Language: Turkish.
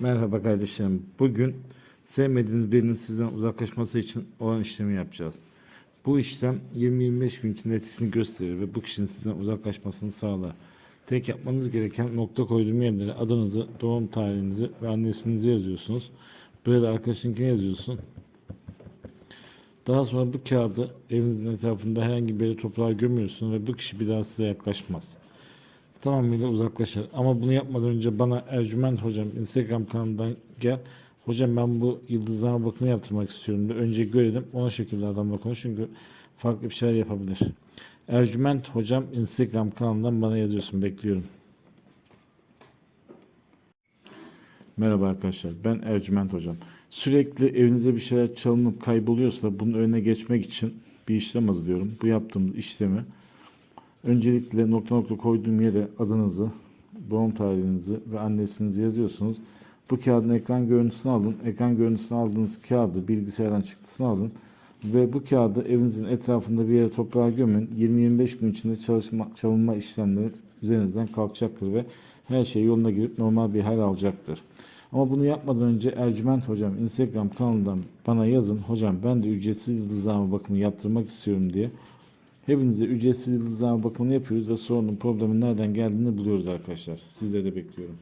Merhaba kardeşlerim. Bugün sevmediğiniz birinin sizden uzaklaşması için olan işlemi yapacağız. Bu işlem 20-25 gün içinde etkisini gösterir ve bu kişinin sizden uzaklaşmasını sağlar. Tek yapmanız gereken nokta koyduğum yerlere adınızı, doğum tarihinizi ve anne isminizi yazıyorsunuz. Buraya da arkadaşınkini yazıyorsun. Daha sonra bu kağıdı evinizin etrafında herhangi bir toprağa gömüyorsun ve bu kişi bir daha size yaklaşmaz tamamıyla uzaklaşır. Ama bunu yapmadan önce bana Ercüment Hocam Instagram kanalından gel. Hocam ben bu yıldızlama bakımı yaptırmak istiyorum de önce görelim. Ona şekilde adamla konuş çünkü farklı bir şeyler yapabilir. Ercüment Hocam Instagram kanalından bana yazıyorsun. Bekliyorum. Merhaba arkadaşlar. Ben Ercüment Hocam. Sürekli evinizde bir şeyler çalınıp kayboluyorsa bunun önüne geçmek için bir işlem hazırlıyorum. Bu yaptığım işlemi Öncelikle nokta nokta koyduğum yere adınızı, doğum tarihinizi ve anne isminizi yazıyorsunuz. Bu kağıdın ekran görüntüsünü alın. Ekran görüntüsünü aldığınız kağıdı bilgisayardan çıktısını alın. Ve bu kağıdı evinizin etrafında bir yere toprağa gömün. 20-25 gün içinde çalışma, çalınma işlemleri üzerinizden kalkacaktır ve her şey yoluna girip normal bir hal alacaktır. Ama bunu yapmadan önce Ercüment Hocam Instagram kanalından bana yazın. Hocam ben de ücretsiz yıldızlama bakımı yaptırmak istiyorum diye. Hepinize ücretsiz yıldızlama bakımını yapıyoruz ve sorunun problemin nereden geldiğini buluyoruz arkadaşlar. Sizleri de bekliyorum.